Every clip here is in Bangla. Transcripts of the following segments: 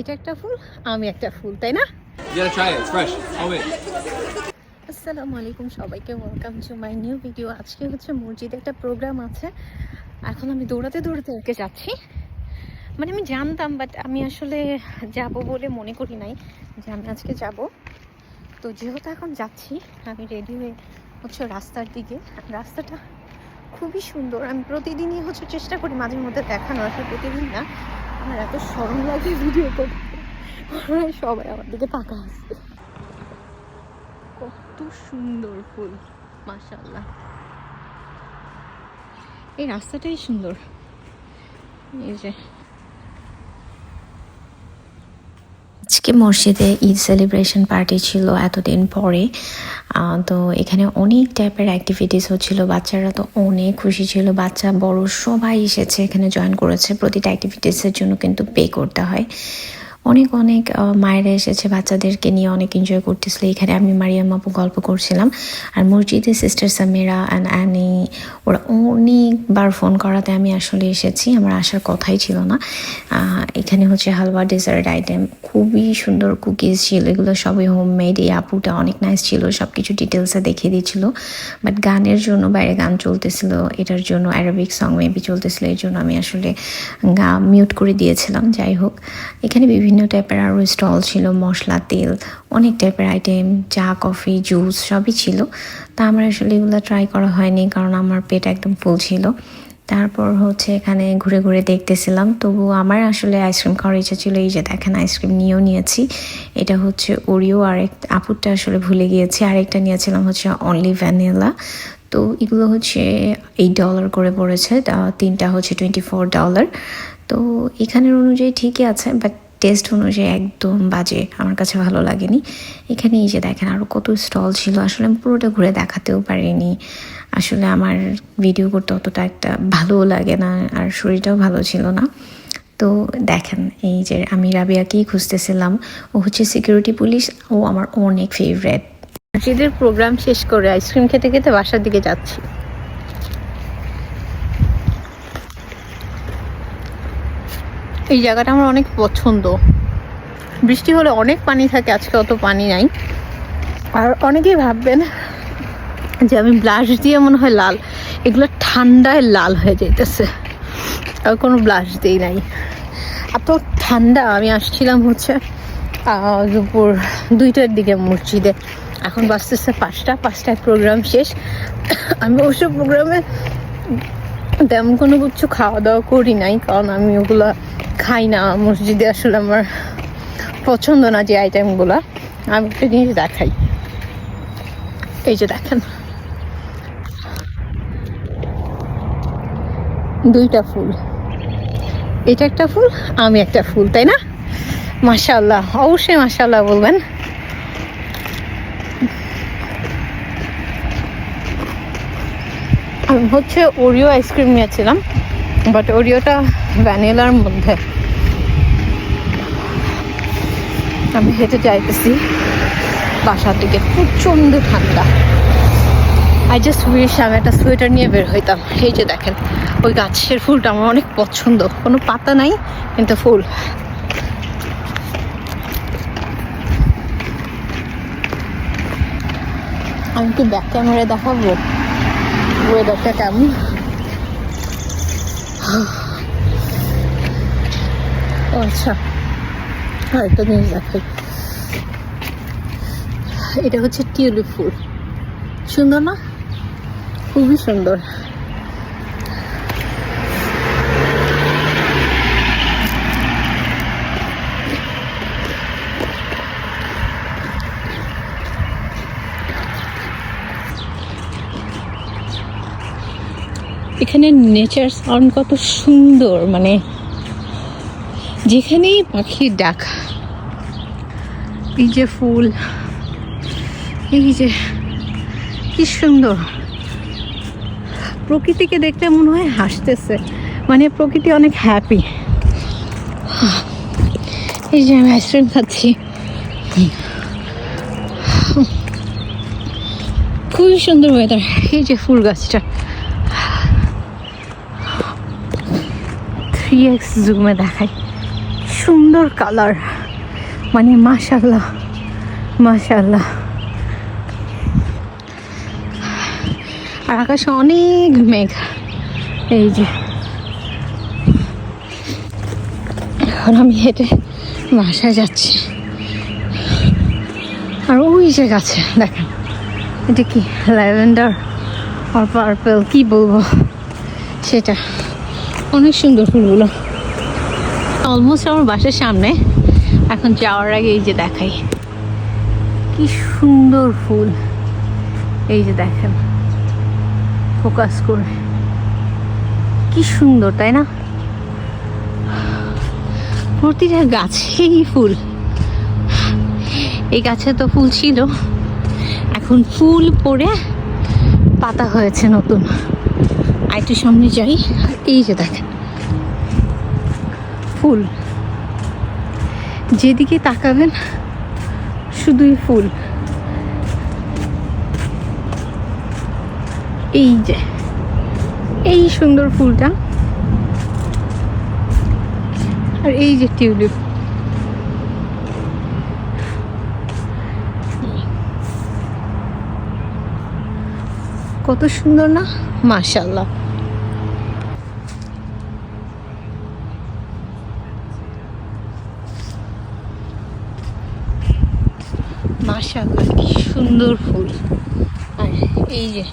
এটা একটা ফুল আমি একটা ফুল তাই না. আসসালামু আলাইকুম সবাইকে welcome to my new video আজকে হচ্ছে মসজিদে একটা প্রোগ্রাম আছে। এখন আমি দৌড়াতে দৌড়াতে ওকে যাচ্ছি। মানে আমি জানতাম বাট আমি আসলে যাব বলে মনে করি নাই যে আমি আজকে যাব। তো যেহেতু এখন যাচ্ছি আমি রেডি হয়ে হচ্ছে রাস্তার দিকে। রাস্তাটা খুবই সুন্দর। আমি প্রতিদিনই হচ্ছে চেষ্টা করি মাঝে মধ্যে দেখানোর আসলে প্রতিদিন না। আমার এত সরম লাগে ভিডিও করতে। সবাই আমার দিকে তাকা আসছে। কত সুন্দর ফুল মাসাল্লাহ এই রাস্তাটাই সুন্দর। এই যে আজকে মসজিদে ঈদ সেলিব্রেশন পার্টি ছিল এতদিন পরে। তো এখানে অনেক টাইপের অ্যাক্টিভিটিস হচ্ছিল, বাচ্চারা তো অনেক খুশি ছিল, বাচ্চা, বড় সবাই এসেছে, এখানে জয়েন করেছে। প্রতিটা অ্যাক্টিভিটিসের জন্য কিন্তু পে করতে হয়। অনেক অনেক মায়েরা এসেছে বাচ্চাদেরকে নিয়ে অনেক এনজয় করতেছিল। এখানে আমি মারিয়াম আপু গল্প করছিলাম। আর মসজিদে সিস্টার সামিরা অ্যান্ড অ্যানি ওরা অনেকবার ফোন করাতে আমি আসলে এসেছি। আমার আসার কথাই ছিল না। এখানে হচ্ছে হালুয়া ডেজার্ট আইটেম খুবই সুন্দর কুকিজ ছিল। এগুলো সবই হোমমেড এই আপুটা অনেক নাইস ছিল। সব কিছু ডিটেলসে দেখিয়ে দিয়েছিল। বাট গানের জন্য বাইরে গান চলতেছিল। এটার জন্য অ্যারাবিক সং মেবি চলতেছিল। এই জন্য আমি আসলে মিউট করে দিয়েছিলাম। যাই হোক, এখানে বিভিন্ন টাইপের আরও স্টল ছিল, মশলা, তেল, অনেক টাইপের আইটেম চা কফি জুস সবই ছিল। তা আমার আসলে এগুলো ট্রাই করা হয়নি কারণ আমার পেট একদম ফুল ছিল। তারপর হচ্ছে এখানে ঘুরে ঘুরে দেখতেছিলাম তবু আমার আসলে আইসক্রিম খাওয়ার ইচ্ছা ছিল। এই যে দেখেন আইসক্রিম নিয়েও নিয়েছি। এটা হচ্ছে ওরিও আর এক, আপুরটা আসলে ভুলে গিয়েছি। আরেকটা নিয়েছিলাম হচ্ছে অনলি ভ্যানিলা তো এগুলো হচ্ছে এইট ডলার করে পড়েছে তিনটা হচ্ছে টোয়েন্টি ফোর ডলার তো এখানের অনুযায়ী ঠিকই আছে বাট টেস্ট অনুযায়ী একদম বাজে, আমার কাছে ভালো লাগেনি। এখানে এই যে দেখেন আরও কত স্টল ছিল, আসলে আমি পুরোটা ঘুরে দেখাতেও পারিনি। আসলে আমার ভিডিও করতে অতটা একটা ভালোও লাগে না, আর শরীরটাও ভালো ছিল না। তো দেখেন, এই যে আমি রাবিয়াকেই খুঁজতেছিলাম, ও হচ্ছে সিকিউরিটি পুলিশ ও আমার অনেক ফেভারেট মসজিদের প্রোগ্রাম শেষ করে আইসক্রিম খেতে খেতে বাসার দিকে যাচ্ছি। এই জায়গাটা আমার অনেক পছন্দ। বৃষ্টি হলে অনেক পানি থাকে, আজকে অত পানি নাই। আর অনেকেই ভাববেন যে আমি ব্লাশ দিয়ে মনে হয় লাল। এগুলো ঠান্ডায় লাল হয়ে যাইতেছে। আর কোনো ব্লাশ দিই নাই। এত ঠান্ডা, আমি আসছিলাম হচ্ছে দুপুর দুইটার দিকে মসজিদে। এখন বাজতেছে পাঁচটা, পাঁচটায় প্রোগ্রাম শেষ। আমি অবশ্য প্রোগ্রামে তেমন কোনো কিছু খাওয়া দাওয়া করি নাই, কারণ আমি ওগুলো খাই না, মসজিদে আসলে আমার পছন্দ না যে আইটেমগুলো আমি একটা জিনিস দেখাই। এই যে দেখেন। দুইটা ফুল। এটা একটা ফুল, আমি একটা ফুল, তাই না? মাশাল্লাহ অবশ্যই মাশাল্লাহ বলবেন। আমি হচ্ছে ওরিও আইসক্রিম নিয়েছিলাম বাট ওরিওটা ভ্যানিলার মধ্যে। আমি হেঁটে যাইতেছি। বাসার দিকে প্রচণ্ড ঠান্ডা। আই জাস্ট উইশ আমি একটা সোয়েটার নিয়ে বের হইতাম। এই যে দেখেন, ওই গাছের ফুলটা আমার অনেক পছন্দ। কোনো পাতা নাই, কিন্তু ফুল। আমি কি ব্যাক ক্যামেরা দেখাবো। ওয়েদারটা কেমন? আচ্ছা। আর একটা জিনিস দেখাই। এটা হচ্ছে টিউলিপ ফুল। সুন্দর না? খুবই সুন্দর। এখানে নেচার সাউন্ড কত সুন্দর মানে যেখানেই পাখির ডাক, এই যে ফুল, এই যে কি সুন্দর। প্রকৃতিকে দেখলে মনে হয় হাসতেছে মানে প্রকৃতি অনেক হ্যাপি এই যে আমি আইসক্রিম খাচ্ছি। খুবই সুন্দর ওয়েদার এই যে ফুল গাছটা। থ্রি এক্স জুমে দেখাই। সুন্দর কালার। মানে মাশাল্লাহ মাশাল্লাহ আর আকাশে অনেক মেঘ। এই যে। এখন আমি হেঁটে বাসায় যাচ্ছি। আর ওই যে গাছে, দেখেন। এটা কি, ল্যাভেন্ডার আর পার্পেল, কি বলব? সেটা। অনেক সুন্দর ফুলগুলো। অলমোস্ট আমার বাসার সামনে। এখন যাওয়ার আগে এই যে দেখাই। কি সুন্দর ফুল। এই যে দেখেন। ফোকাস করে। কি সুন্দর, তাই না? প্রতিটা গাছেই ফুল। এই গাছে তো ফুল ছিল। এখন ফুল পড়ে পাতা হয়েছে নতুন। একটু সামনে যাই। এই যে দেখেন। ফুল? যেদিকে তাকাবেন, শুধুই ফুল। এই যে, এই সুন্দর ফুলটা। আর এই যে টিউলিপ। কত সুন্দর না? মাশাল্লাহ মাশাল্লাহ কি সুন্দর ফুল। আর এই যে,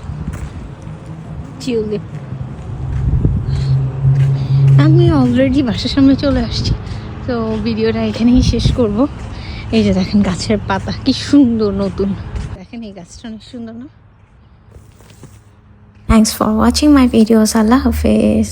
টিউলিপ। আমি অলরেডি বাসার সামনে চলে আসছি, তো ভিডিওটা এখানেই শেষ করব। এই যে দেখেন গাছের পাতা, কি সুন্দর নতুন। দেখেন এই গাছটা অনেক সুন্দর না? Thanks for watching my videos Allah Hafiz.